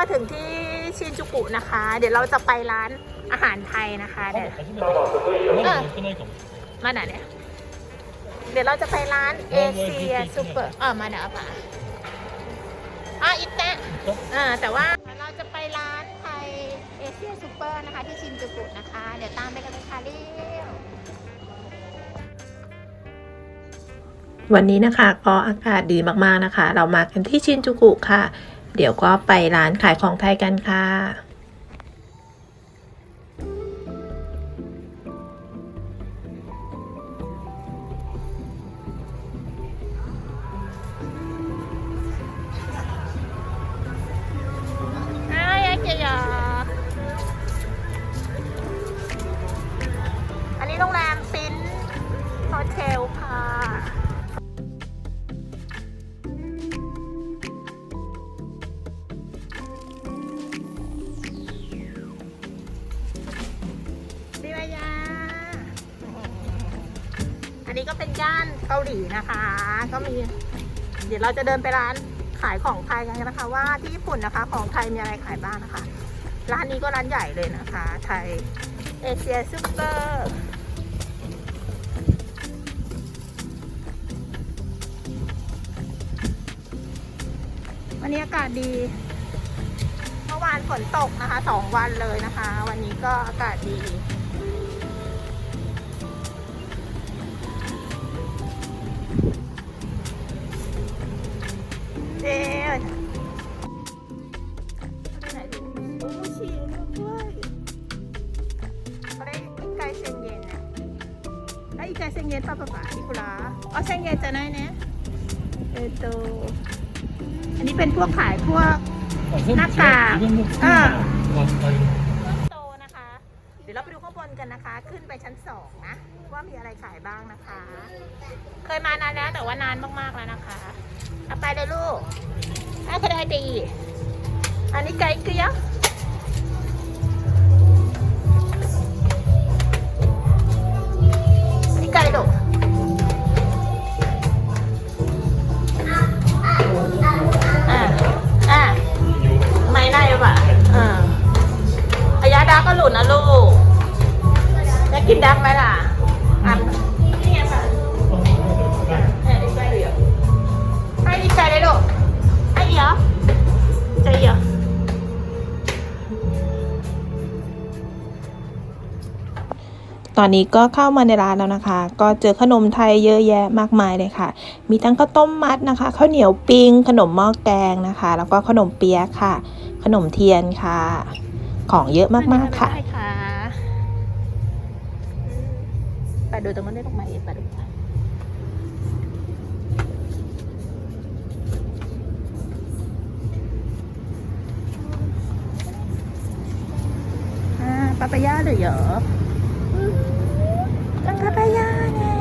มาถึงที่ชินจูกุนะคะ เดี๋ยวเราจะไปร้านอาหารไทยนะคะเนี่ยเมาไหนเนี่ย เดี๋ยวเราจะไปร้านเอเชียซูเปอร์เออมาไหนอะป่ะอ่อิตะอ่แต่ว่าเราจะไปร้านไทยเอเชียซูเปอร์นะคะ ที่ชินจูกุนะคะ เดี๋ยวตามไปกันเลยค่ะเรียววันนี้นะคะก็อากาศดีมากๆนะคะ เรามากันที่ชินจูกุค่ะ เดี๋ยวก็ไปร้านขายของไทยกันค่ะ อันนี้ก็เป็นย่านเกาหลีนะคะ ก็มี เดี๋ยวเราจะเดินไปร้านขายของไทยกันนะคะ ว่าที่ญี่ปุ่นนะคะ ของไทยมีอะไรขายบ้างนะคะ ร้านนี้ก็ร้านใหญ่เลยนะคะ ไทยเอเชียซูเปอร์วันนี้อากาศดี เมื่อวานฝนตกนะคะสองวันเลยนะคะ วันนี้ก็อากาศดี เป็นพวกขายพวก หน้ากากเออ โตนะคะ เดี๋ยวเราไปดูข้างบนกันนะคะ ขึ้นไปชั้นสองนะ ว่ามีอะไรขายบ้างนะคะ เคยมานานแล้วแต่ว่านานมากๆแล้วนะคะเอาไปเลยลูกเอาก็ได้ดี อันนี้ไก่เกลียวไก่ลูก หลุดนะลูกจะกินดักไหมล่ะอะนี่ไงค่ะเอ้ยไก่เหรอให้ดีใจเลยลูกให้เหรอใจเหรอตอนนี้ก็เข้ามาในร้านแล้วนะคะ ก็เจอขนมไทยเยอะแยะมากมายเลยค่ะ มีทั้งข้าวต้มมัดนะคะ ข้าวเหนียวปิ้ง ขนมหม้อแกงนะคะ แล้วก็ขนมเปี๊ยะค่ะ ขนมเทียนค่ะ ของเยอะมากๆค่ะได้ค่ะไปดูตรงนั้นได้ตรงไหนไปดูค่ะปาปายาเลยเหรอลังปาปายาเนี่ย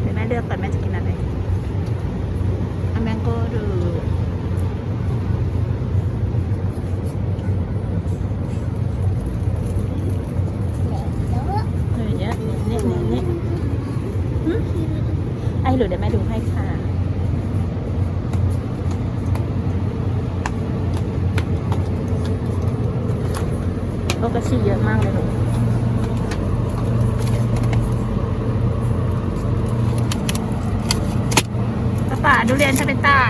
เดี๋ยวแม่เลือกก่อนแม่จะกินอะไรเอาแมงโก้ดู เออเนี่ยเนี่ยเนี่ยเนี่ยหึไอ้หรือเดี๋ยวแม่ดูให้ค่ะ โอกาชิเยอะมากเลยลูกป้าป่าดูเรียนฉันเป็นไต่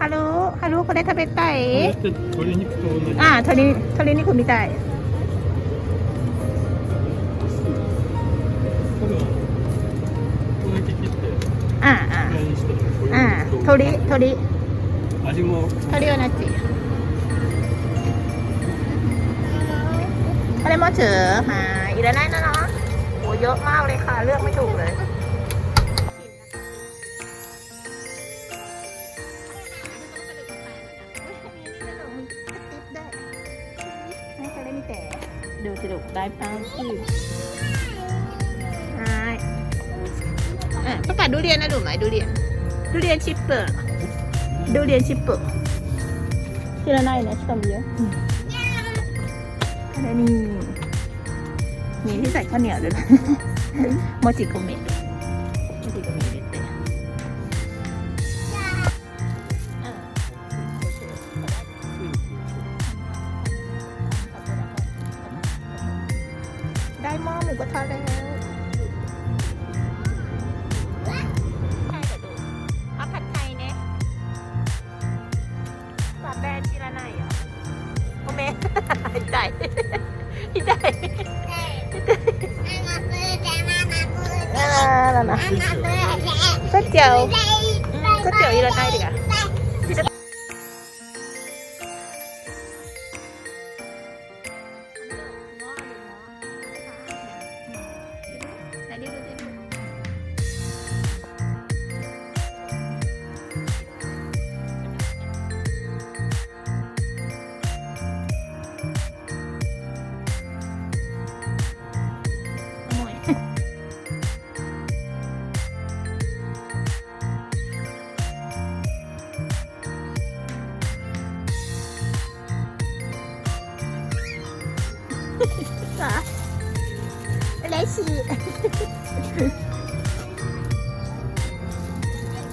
ハロー、ハロー、これ食べたい。鶏肉と同じ。ああ、鶏、鶏肉みたい。ああ、ああ、鶏、鶏。味も。鶏同じ。これもถือหายいらないนะเนาะโหเยอะมากเลยค่ะ เลือกไม่ถูกเลย ดูสรุปได้ป้าที่ใช่อะประกาศดูเรียนนะดูไหมดูเรียน ดูเรียนชิปเปอร์ ดูเรียนชิปเปอร์ที่ละนายนะชิคกี้พายอะไรนี่มีที่ใส่ข้าวเหนียวด้วยนะโมจิโกเมะาแล้วนะก๋วย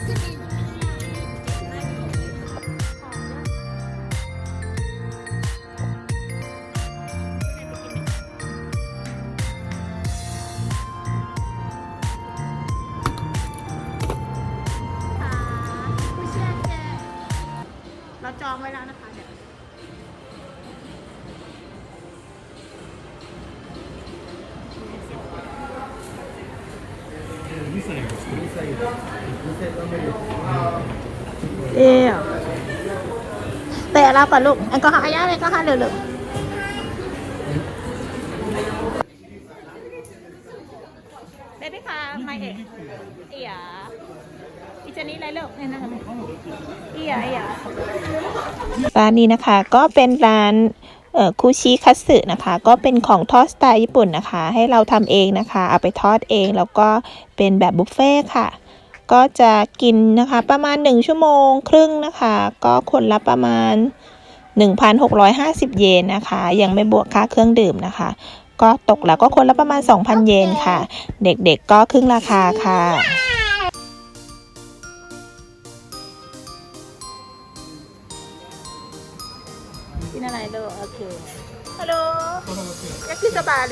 เร เดี๋ยวเตะเราก่อนลูกแอลก็หาย่าแอลกอฮอล์เร็วๆเบบี้ค่ะไม่เอกอียจนี้ไรเลิกเนี่ยนะคะเอีเอีร้านนี้นะคะ ก็เป็นร้าน คูชิคัตสึนะคะ ก็เป็นของทอดสไตล์ญี่ปุ่นนะคะ ให้เราทำเองนะคะ เอาไปทอดเองแล้วก็เป็นแบบบุฟเฟ่ค่ะ ก็จะกินนะคะประมาณ 1 ชั่วโมงครึ่งนะคะ ก็คนละประมาณ 1,650 เยนนะคะ ยังไม่บวกค่าเครื่องดื่มนะคะ ก็ตกแล้วก็คนละประมาณ 2,000 เยนค่ะ เด็กๆก็ครึ่งราคาค่ะกินอะไรลูกโอเค ลโหลอยากกินสบาย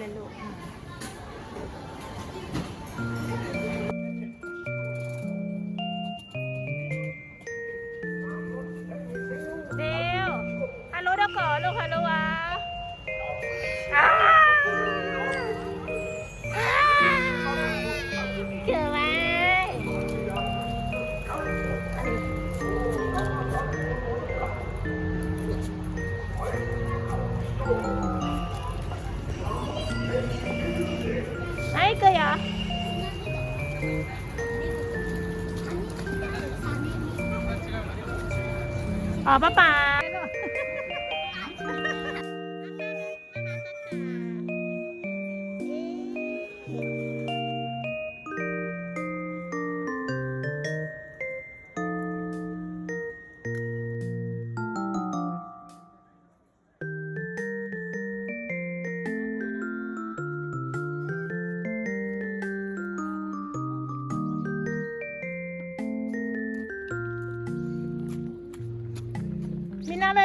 เลยลูก อ๋อป้าป๋า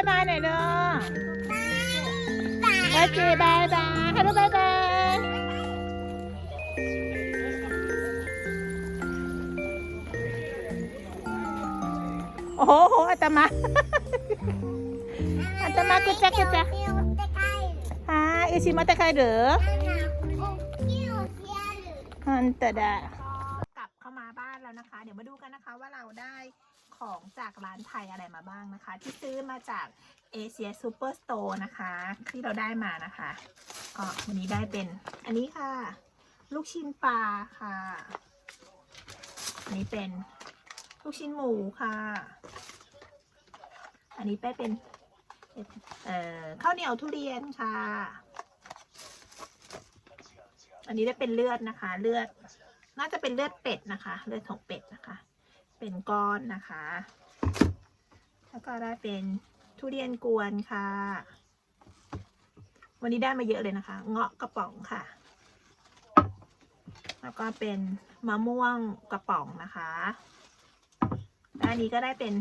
าบายบายหน่อยเด้อโอเคบายบายฮัลโหลบายบายโอ้โหโหอาตมาอาตมากุจักกุจักอ่าอิชิมาตะไคเด้อฮันตะดา ของจากร้านไทยอะไรมาบ้างนะคะ ที่ซื้อมาจากเอเชียซูเปอร์สโตร์นะคะ ที่เราได้มานะคะก็วันนี้ได้เป็นอันนี้ค่ะ ลูกชิ้นปลาค่ะ อันนี้เป็นลูกชิ้นหมูค่ะ อันนี้ไปเป็นเอ่อข้าวเหนียวทุเรียนค่ะ อันนี้ได้เป็นเลือดนะคะ เลือด น่าจะเป็นเลือดเป็ดนะคะ เลือดของเป็ดนะคะ เป็นก้อนนะคะ แล้วก็ได้เป็นทุเรียนกวนค่ะ วันนี้ได้มาเยอะเลยนะคะ เงาะกระป๋องค่ะ แล้วก็เป็นมะม่วงกระป๋องนะคะและอันนี้ก็ได้เป็น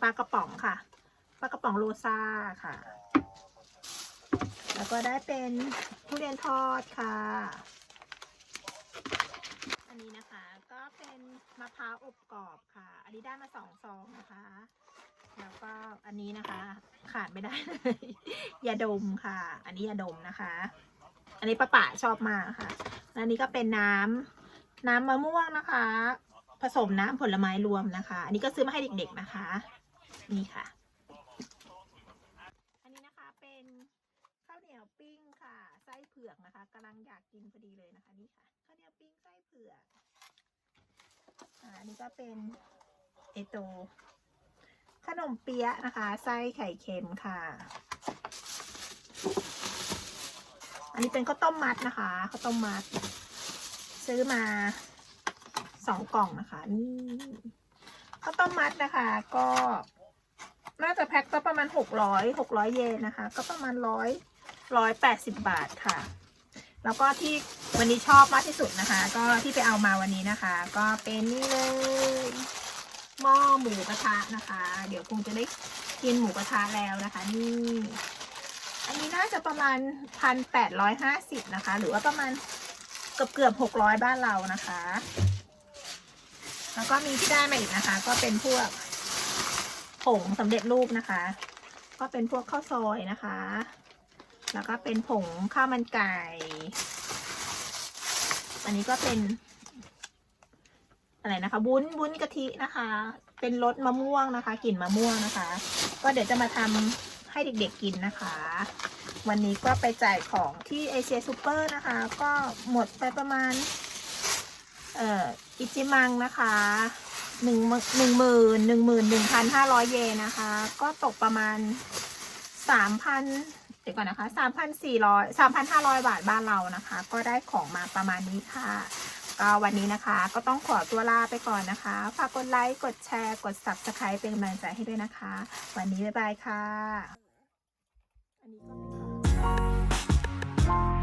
ปลากระป๋องค่ะ ปลากระป๋องโรซ่าค่ะ แล้วก็ได้เป็นทุเรียนทอดค่ะ อันนี้นะคะ มะพร้าวอบกรอบค่ะ อันนี้ได้มาสองซองนะคะ แล้วก็อันนี้นะคะ ขาดไม่ได้เลยยาดมค่ะ อันนี้ยาดมนะคะ อันนี้ป้าป๋าชอบมากค่ะและอันนี้ก็เป็นน้ำน้ำมะม่วงนะคะ ผสมน้ำผลไม้รวมนะคะ อันนี้ก็ซื้อมาให้เด็กๆนะคะ นี่ค่ะ อันนี้นะคะเป็นข้าวเหนียวปิ้งค่ะ ไส้เผือกนะคะกำลังอยากกินพอดีเลยนะคะ นี่ค่ะข้าวเหนียวปิ้งไส้เผือก อันนี้ก็เป็นเอโตขนมเปี๊ยะนะคะ ไส้ไข่เค็มค่ะ อันนี้เป็นข้าวต้มมัดนะคะข้าวต้มมัด ซื้อมาสองกล่องนะคะนี่ข้าวต้มมัดนะคะ ก็น่าจะแพ็คก็ประมาณหกร้อยหกร้อยเยนนะคะ ก็ประมาณร้อยร้อยแปดสิบบาทค่ะ แล้วก็ที่วันนี้ชอบมากที่สุดนะคะ ก็ที่ไปเอามาวันนี้นะคะ ก็เป็นนี่เลยหม้อหมูกระทะนะคะ เดี๋ยวคงจะได้กินหมูกระทะแล้วนะคะ นี่ อันนี้น่าจะประมาณพันแปดร้อยห้าสิบนะคะ หรือว่าประมาณเกือบเกือบหกร้อยบ้านเรานะคะ แล้วก็มีที่ได้มาอีกนะคะ ก็เป็นพวกผงสำเร็จรูปนะคะ ก็เป็นพวกข้าวซอยนะคะ แล้วก็เป็นผงข้าวมันไก่ อันนี้ก็เป็น อะไรนะคะวุ้นวุ้นกะทินะคะ เป็นรสมะม่วงนะคะกลิ่นมะม่วงนะคะ ก็เดี๋ยวจะมาทำให้เด็กๆกินนะคะ วันนี้ก็ไปจ่ายของที่เอเชียซูเปอร์นะคะ ก็หมดไปประมาณ เอ่ออิจิมังนะคะหนึ่งหนึ่งหมื่นหนึ่งหมื่นหนึ่งพันห้าร้อยเยนนะคะ ก็ตกประมาณสามพัน เดี๋ยวก่อนนะคะสามพันสี่ร้อยสามพันห้าร้อยบาทบ้านเรานะคะ ก็ได้ของมาประมาณนี้ค่ะ ก็วันนี้นะคะ ก็ต้องขอตัวลาไปก่อนนะคะ ฝากกดไลค์ กดแชร์ กด subscribe เป็นกำลังใจให้ด้วยนะคะ วันนี้บ๊ายบายค่ะ อันนี้ก็ไป็น